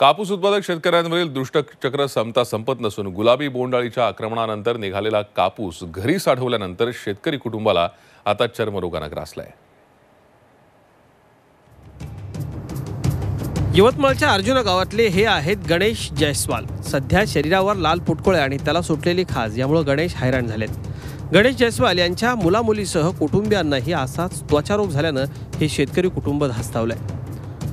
कापूस उत्पादक शेतकऱ्यांवरील दुष्टचक्र संपता संपत नसून गुलाबी बोंडाळीच्या आक्रमणानंतर निघालेला कापूस घरी साठवल्यानंतर शेतकरी कुटुंबाला आता चर्मरोगानं ग्रासलाय. यवतमाळच्या अर्जुना गावातले हे आहेत गणेश जयस्वाल. सध्या शरीरावर लाल पुटकोळे आणि त्याला सुटलेली खाज यामुळे गणेश हैराण झालेत. गणेश जयस्वाल यांच्या मुलामुलीसह कुटुंबियांनाही असाच त्वचारोग झाल्यानं हे शेतकरी कुटुंब धास्तावलंय.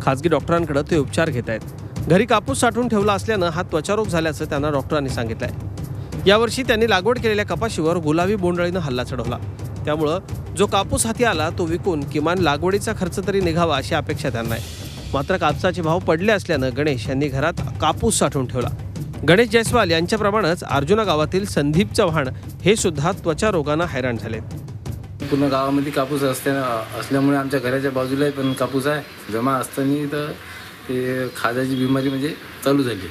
खाजगी डॉक्टरांकडे ते उपचार घेत आहेत घरी कापूस साठवून ठेवला असल्यानं हा त्वचारोग झाल्याचं त्यांना डॉक्टरांनी सांगितलं आहे यावर्षी त्यांनी लागवड केलेल्या कपाशीवर गुलाबी बोंडळीनं हल्ला चढवला. त्यामुळं जो कापूस हाती आला तो विकून किमान लागवडीचा खर्च तरी निघावा अशी अपेक्षा त्यांना आहे. मात्र कापसाचे भाव पडले असल्यानं गणेश यांनी घरात कापूस साठवून ठेवला. गणेश जयस्वाल यांच्याप्रमाणेच अर्जुना गावातील संदीप चव्हाण हे सुद्धा त्वचा रोगानं हैराण झालेत पूर्ण गावामध्ये कापूस असल्या असल्यामुळे आमच्या घराच्या बाजूला पण कापूस आहे. जमा असताना तर ते खाजाची बिमारी म्हणजे चालू झाली.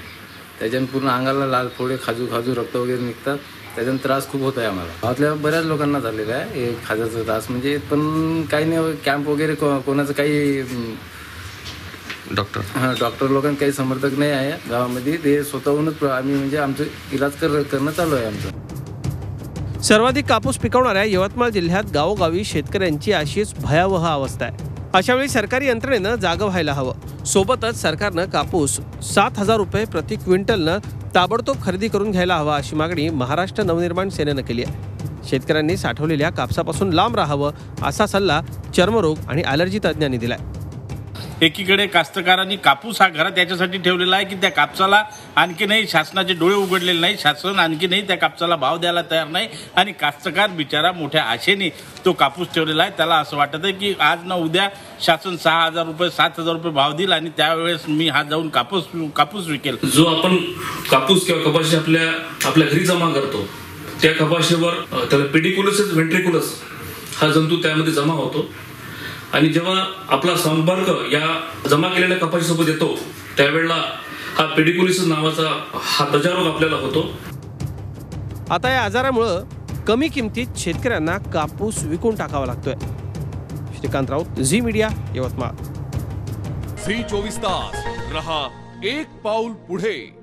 त्याच्यानं पूर्ण अंगाला लाल फोडे खाजू खाजू रक्त वगैरे निघतात. त्याच्यानं त्रास खूप होत आहे आम्हाला. गावातल्या बऱ्याच लोकांना झालेला आहे हे खाजाचा त्रास. म्हणजे पण काही नाही कॅम्प वगैरे को- कोणाचं काही डॉक्टर. हां डॉक्टर लोकांना काही समर्थक नाही आहे गावामध्ये. ते स्वतःहूनच आम्ही म्हणजे आमचं इलाज कर करणं चालू आहे आमचं. सर्वाधिक कापूस पिकवणाऱ्या यवतमाळ जिल्ह्यात गावोगावी शेतकऱ्यांची अशीच भयावह अवस्था आहे. अशावेळी सरकारी यंत्रणेनं जागं व्हायला हवं. सोबतच सरकारनं कापूस सात हजार रुपये प्रति क्विंटलनं ताबडतोब खरेदी करून घ्यायला हवा अशी मागणी महाराष्ट्र नवनिर्माण सेनेनं केली आहे. शेतकऱ्यांनी साठवलेल्या कापसापासून लांब राहावं असा सल्ला चर्मरोग आणि ॲलर्जी तज्ज्ञांनी दिलाय. एकीकडे कास्तकारांनी कापूस हा घरात याच्यासाठी ठेवलेला आहे की त्या कापसाला आणखीनही शासनाचे डोळे उघडलेले नाही शासन आणखीनही त्या कापसाला भाव द्यायला तयार नाही आणि कास्तकार बिचारा मोठ्या आशेने तो कापूस ठेवलेला आहे. त्याला असं वाटत आहे की आज ना उद्या शासन सहा हजार रुपये सात हजार रुपये भाव देईल आणि त्यावेळेस मी हा जाऊन कापूस कापूस विकेल. जो आपण कापूस किंवा कपाशी आपल्या आपल्या घरी जमा करतो त्या कपाशीवर त्याला पेडिकुलस व्हेंट्रिकुलस हा जंतू त्यामध्ये जमा होतो. आणि जेव्हा आपला संपर्क या जमा केलेल्या कपाशीसोबत येतो त्यावेळेला हा पेडिकुलिस नावाचा हा त्वचारोग आपल्याला होतो. आता या आजारामुळं कमी किमतीत शेतकऱ्यांना कापूस विकून टाकावा लागतोय. Shrikant Raut Zee media Yavatmal. Zee चोवीस तास रहा एक पाऊल पुढे.